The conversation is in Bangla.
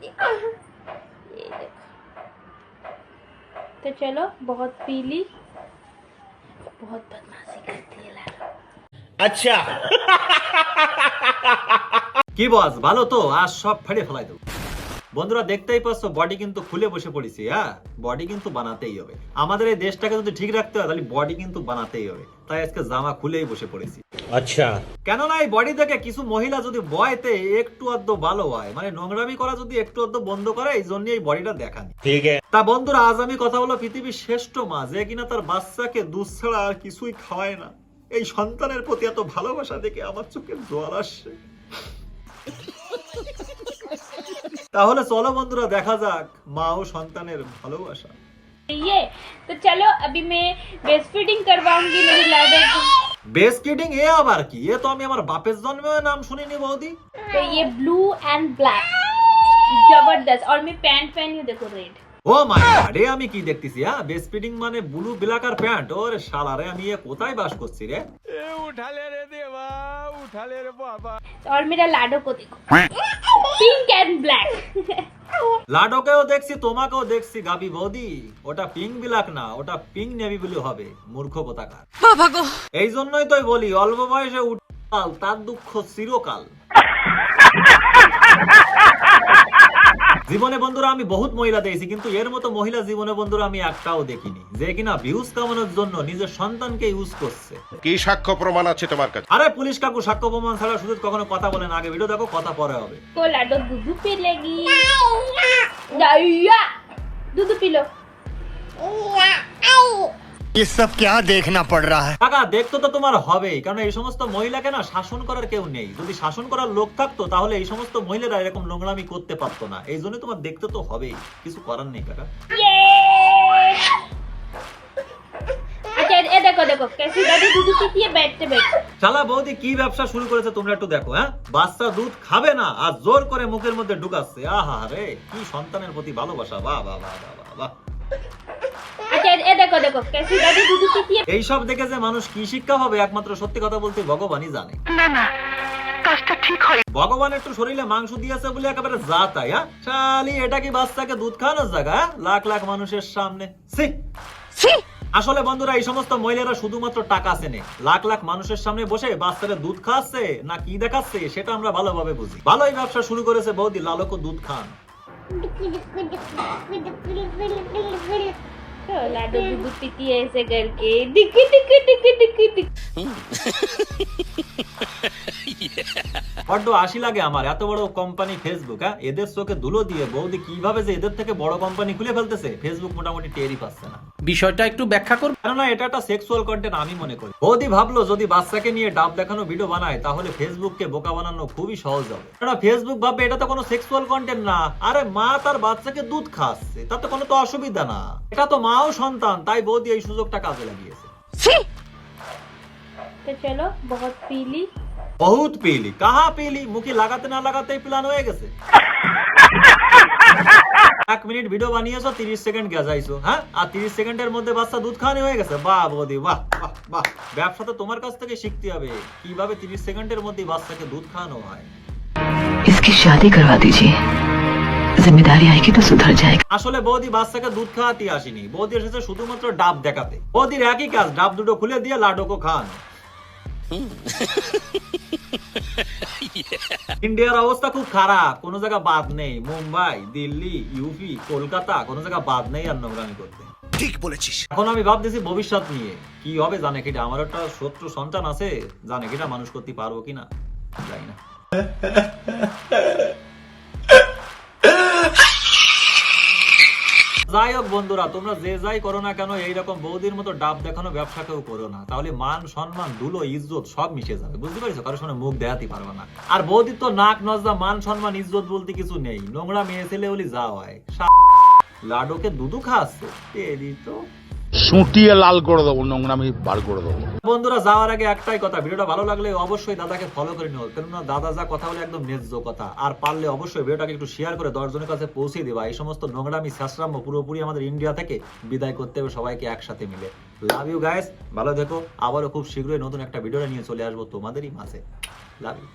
देखो ये देखो तो चलो बहुत पी ली बहुत बदमाशी करती है लाडो কি বস ভালো তো আজ সব ফেড়ে ফেলাই দেবো বন্ধুরা দেখতেই পাচ্ছ বডি কিন্তু খুলে বসে পড়েছি হ্যাঁ? বডি কিন্তু বানাতেই হবে। আমাদের এই দেশটাকে যদি ঠিক রাখতে হয় তাহলে বডি কিন্তু বানাতেই হবে। তাই আজকে জামা খুলেই বসে পড়েছি। আচ্ছা। কেননা এই বডি দেখে কিছু মহিলা যদি বয়তে একটু আধ ভালো হয় মানে নোংরামি করা যদি একটু আদ্য বন্ধ করে এই জন্য এই বডিটা দেখানি। ঠিক তা বন্ধুরা আজ আমি কথা বলো পৃথিবীর শ্রেষ্ঠ মা যে কিনা তার বাচ্চাকে দুধ ছাড়া আর কিছুই খাওয়ায় না। এই সন্তানের প্রতি এত ভালোবাসা দেখে আমার চোখে জল আসছে। তাহলে চলো বন্ধুরা দেখা যাক মা ও সন্তানের ভালোবাসা ये तो चलो अभी मैं ब्रेस्ट फीडिंग करवाऊंगी मेरी लाडो को বেস কিডিং এ আবার কি এ তো আমি আমার বাপের জন্মে নাম শুনিনি বৌদি तो ये ब्लू एंड ब्लैक जबरदस्त और मैं पैंट पहनी हूँ देखो रेड ও মাই গড এ আমি কি দেখতেছি হ্যাঁ বেস ফিডিং মানে ব্লু ব্ল্যাক আর প্যান্ট ওরে শালারে আমি এ কোথায় বাস করছি রে और मेरा लाडो को देखो पिंक एंड ब्लैक লাডোকেও দেখছি তোমাকেও দেখছি গাবি বৌদি। ওটা পিং বিলাক না ওটা পিং নেভি ব্লু হবে মূর্খ পতাকা এই জন্যই তো বলি অল্প বয়সে উঠাল তার দুঃখ চিরকাল। জীবনে বন্ধুরা আমি বহুত মহিলা দেখেছি কিন্তু এর মতো মহিলা জীবনে বন্ধুরা আমি একটাও দেখিনি যে কিনা ভিউজ কামানোর জন্য নিজের সন্তানকে ইউজ করছে। কি সাক্ষ্য প্রমাণ আছে তোমার কাছে? আরে পুলিশ কাকু সাক্ষ্য প্রমাণ ছাড়া শুধু কখনো কথা বলেন আগে ভিডিও দেখো কথা পরে হবে। কোলা তো দুধু পিলেগি দাইয়া দুধু পিলো। ये सब क्या देखना पड़ रहा है কাকা দেখতে তো তোমার হবেই কারণ এই সমস্ত মহিলাকে না শাসন করার কেউ নেই যদি শাসন করার লোক থাকতো তাহলে এই সমস্ত মহিলারা এরকম নোংরামি করতে পারতো না এই জন্য তোমার দেখতে তো হবেই কিছু করার নেই কাকা ये अच्छा ये देखो देखो कैसी दादी दूध पीती है बैठते बैठते শালা বৌদি কি ব্যবসা শুরু করেছে তোমরা একটু দেখো হ্যাঁ বাচ্চা দুধ খাবে না আর জোর করে মুখের মধ্যে ঢুকাচ্ছে আহা রে কি সন্তানের প্রতি ভালোবাসা বাহ বাহ বাহ বাহ বাহ এই সব দেখে যে মানুষ কি শিক্ষা হবে একমাত্র সত্যি কথা বলতে ভগবানই জানে। না না শরীরে মাংস দিয়েছে বলে একেবারে যা তাই চালি এটা কি বাচ্চাকে দুধ খাওয়ানোর জায়গা হ্যাঁ? লাখ লাখ মানুষের সামনে। সি সি আসলে বন্ধুরা এই সমস্ত মহিলারা শুধুমাত্র টাকা চেনে। লাখ লাখ মানুষের সামনে বসে বাচ্চারা দুধ খাওয়াচ্ছে না কি দেখাচ্ছে সেটা আমরা ভালোভাবে বুঝি। ভালোই ব্যবসা শুরু করেছে বৌদি লালক দুধ খান। लाडो दूध पीती है ऐसे करके। दिखी दिखी दिखी दिखी दिखी। हम्म। বড্ড আশি লাগে আমার এত বড় কোম্পানি ফেসবুক হ্যাঁ? এদের চোখে ধুলো দিয়ে বৌদি কীভাবে যে এদের থেকে বড় কোম্পানি খুলে ফেলতেছে ফেসবুক মোটামুটি টেরই পাচ্ছে না। বিষয়টা একটু ব্যাখ্যা করব কেননা এটা একটা সেক্সুয়াল কন্টেন্ট আমি মনে করি। বৌদি ভাবলো যদি বাচ্চাকে নিয়ে ডাব দেখানো ভিডিও বানায় তাহলে ফেসবুককে বোকা বানানো খুবই সহজ হবে। কেননা ফেসবুক ভাববে এটা তো কোনো সেক্সুয়াল কন্টেন্ট না। আরে মা তার বাচ্চাকে দুধ খাচ্ছে তাতে কোনো তো অসুবিধা না। এটা তো মাও সন্তান তাই বৌদি এই সুযোগটা কাজে লাগিয়েছে। तो चलो बहुत पी ली বহুত পেলি কাহা পেলি মুখে লাগাতে না লাগাতেই প্ল্যান হয়ে গেছে এক মিনিট ভিডিও বানিয়েছো তিরিশ সেকেন্ড গেজাইছো হ্যাঁ আর তিরিশ সেকেন্ডের মধ্যে বাচ্চা দুধ খাওয়ানি হয়ে গেছে বাহ বৌদি বাহ বাহ বাহ ব্যবসা তো তোমার কাছ থেকে শিখতে হবে কিভাবে তিরিশ সেকেন্ডের মধ্যে বাচ্চাকে দুধ খাওয়ানো হয় इसकी शादी करवा दीजिए जिम्मेदारी आएगी तो सुधर जाएगा আসলে বৌদি বাচ্চাকে দুধ খাওয়াতে আসেনি বৌদি এসেছে শুধুমাত্র ডাব দেখাতে বৌদির একই কাজ ডাব দুটো খুলে দিয়ে লাডোকো খাওয়ানো ইন্ডিয়ার অবস্থা খুব খারাপ। কোনো জায়গা বাদ নেই। মুম্বাই দিল্লি ইউপি কলকাতা কোনো জায়গা বাদ নেই আর নোংরামি করতে। ঠিক বলেছিস। এখন আমি ভাবতেছি ভবিষ্যৎ নিয়ে। কি হবে জানে কিটা আমার একটা শত্রু সন্তান আছে। জানে কিটা মানুষ করতে পারব কিনা? জানি না। যাই হোক বন্ধুরা, তোমরা যে যাই করো না কেন, এইরকম বৌদির মতো ডাব দেখানো ব্যবসা কেউ করো না। তাহলে মান, সম্মান, ধুলো, ইজ্জত সব মিশে যাবে, বুঝতে পারছ? কারোর সঙ্গে মুখ দেখাতে পারবে না। আর বৌদির তো নাক নজদা, মান, সম্মান, ইজ্জত বলতে কিছু নেই। নোংরা মেয়ে ছেলে বলি যা হয় লাডুকে দুধু তেরি তো সুটিয়ে লাল করে দেবো, নোংরামি বার করে দেবো। বন্ধুরা, যাওয়ার আগে একটাই কথা, ভিডিওটা ভালো লাগলে অবশ্যই দাদাকে ফলো করে নিও, কেননা দাদা যা কথা বলে একদম ন্যায্য কথা। আর পারলে অবশ্যই ভিডিওটাকে একটু শেয়ার করে দশজনের কাছে পৌঁছে দেবা। এই সমস্ত নোংরামি শাস্ত্রাম্য পুরোপুরি আমাদের ইন্ডিয়া থেকে বিদায় করতে হবে সবাইকে একসাথে মিলে। লাভ ইউ গাইস ভালো দেখো আবারও খুব শীঘ্রই নতুন একটা ভিডিও নিয়ে চলে আসব তোমাদেরই মাঝে। Love you